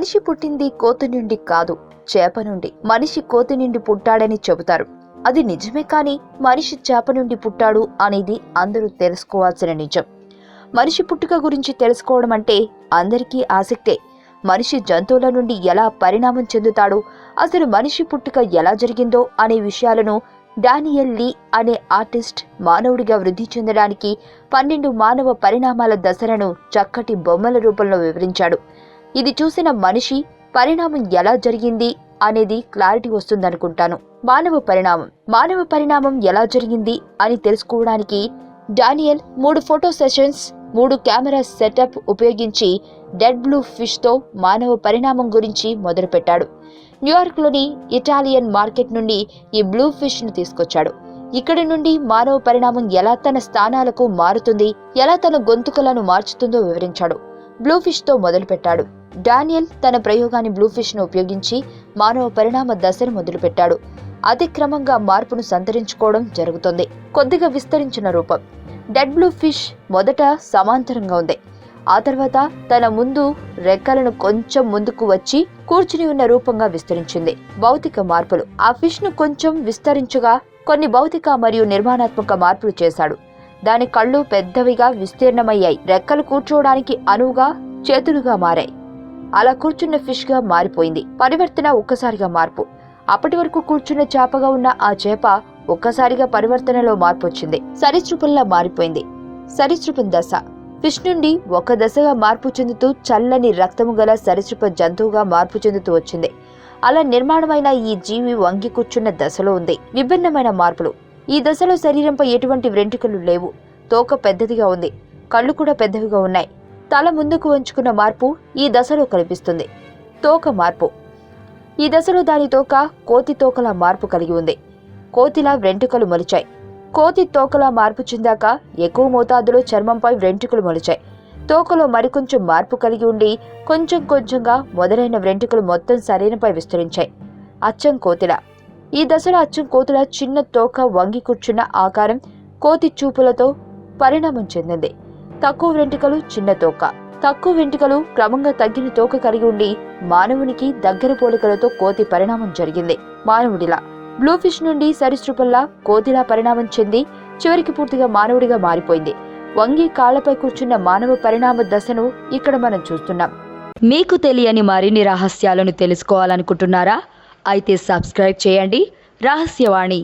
మనిషి పుట్టింది కోతి నుండి కాదు చేప నుండి. మనిషి కోతి నుండి పుట్టాడని చెబుతారు. అది నిజమే కానీ మనిషి చేప నుండి పుట్టాడు అనేది అందరూ తెలుసుకోవాల్సిన నిజం. మనిషి పుట్టుక గురించి తెలుసుకోవడం అంటే అందరికీ ఆసక్తే. మనిషి జంతువుల నుండి ఎలా పరిణామం చెందుతాడు అసలు మనిషి పుట్టుక ఎలా జరిగిందో అనే విషయాలను డానియల్ లీ అనే ఆర్టిస్ట్ మానవుడిగా వృద్ధి చెందడానికి పన్నెండు మానవ పరిణామాల దశలను చక్కటి బొమ్మల రూపంలో వివరించాడు. ఇది చూసిన మనిషి పరిణామం ఎలా జరిగింది అనేది క్లారిటీ వస్తుందనుకుంటాను. మానవ పరిణామం. మానవ పరిణామం ఎలా జరిగింది అని తెలుసుకోవడానికి డానియల్ మూడు ఫోటో సెషన్స్ మూడు కెమెరా సెటప్ ఉపయోగించి డెడ్ బ్లూ ఫిష్తో మానవ పరిణామం గురించి మొదలుపెట్టాడు. న్యూయార్క్లోని ఇటాలియన్ మార్కెట్ నుండి ఈ బ్లూ ఫిష్ను తీసుకొచ్చాడు. ఇక్కడి నుండి మానవ పరిణామం ఎలా తన స్థానాలకు మారుతుంది ఎలా తన గొంతుకలను మార్చుతుందో వివరించాడు. బ్లూ ఫిష్తో మొదలుపెట్టాడు. డానియల్ తన ప్రయోగాన్ని బ్లూ ఫిష్ను ఉపయోగించి మానవ పరిణామ దశను మొదలుపెట్టాడు. అతిక్రమంగా మార్పును సంతరించుకోవడం జరుగుతుంది. కొద్దిగా విస్తరించిన రూపం. డెడ్ బ్లూ ఫిష్ మొదట సమాంతరంగా ఉంది. ఆ తర్వాత తన ముందు రెక్కలను కొంచెం ముందుకు వచ్చి కూర్చుని ఉన్న రూపంగా విస్తరించింది. భౌతిక మార్పులు. ఆ ఫిష్ను కొంచెం విస్తరించగా కొన్ని భౌతిక మరియు నిర్మాణాత్మక మార్పులు చేశాడు. దాని కళ్ళు పెద్దవిగా విస్తీర్ణమయ్యాయి. రెక్కలు కూర్చోవడానికి అనువుగా చేతులుగా మారాయి. అలా కూర్చున్న ఫిష్గా మారిపోయింది. పరివర్తన ఒక్కసారిగా మార్పు. అప్పటి వరకు కూర్చున్న చేపగా ఉన్న ఆ చేప ఒక్కసారిగా పరివర్తనలో మార్పు వచ్చింది సరీసృపంలా మారిపోయింది. సరీసృపం దశ. ఫిష్ నుండి ఒక దశగా మార్పు చెందుతూ చల్లని రక్తము గల సరీసృప జంతువుగా మార్పు చెందుతూ వచ్చింది. అలా నిర్మాణమైన ఈ జీవి వంగి కూర్చున్న దశలో ఉంది. విభిన్నమైన మార్పులు. ఈ దశలో శరీరంపై ఎటువంటి వెంట్రుకలు లేవు. తోక పెద్దదిగా ఉంది. కళ్ళు కూడా పెద్దవిగా ఉన్నాయి. తల ముందుకు వంచుకున్న మార్పు ఈ దశలో కనిపిస్తుంది. తోక మార్పు. ఈ దశలో దాని తోక కోతి తోకలా మార్పు కలిగి ఉంది. కోతిలా వెంట్రుకలు మొలిచాయి. కోతి తోకలా మార్పు చెందాక ఎక్కువ మోతాదులో చర్మంపై వెంట్రుకలు మొలిచాయి. తోకలో మరికొంచెం మార్పు కలిగి ఉండి కొంచెం కొంచెంగా మొదలైన వెంట్రుకలు మొత్తం శరీరంపై విస్తరించాయి. అచ్చం కోతిల. ఈ దశలో అచ్చం కోతుల చిన్న తోక వంగి కూర్చున్న ఆకారం కోతి చూపులతో పరిణామం చెందింది. తక్కువ వెంట్రుకలు చిన్న తోక. తక్కువ వెంట్రుకలు క్రమంగా తగ్గిన తోక కలిగి ఉండి మానవునికి దగ్గర పోలికలతో కోతి పరిణామం జరిగింది. మానవుడిలా. బ్లూ ఫిష్ నుండి సరీసృపంలా కోతిలా పరిణామం చెంది చివరికి పూర్తిగా మానవుడిగా మారిపోయింది. వంగి కాళ్ళపై కూర్చున్న మానవ పరిణామ దశను ఇక్కడ మనం చూస్తున్నాం. మీకు తెలియని మరిన్ని రహస్యాలను తెలుసుకోవాలనుకుంటున్నారా? అయితే సబ్స్క్రైబ్ చేయండి. రహస్యవాణి.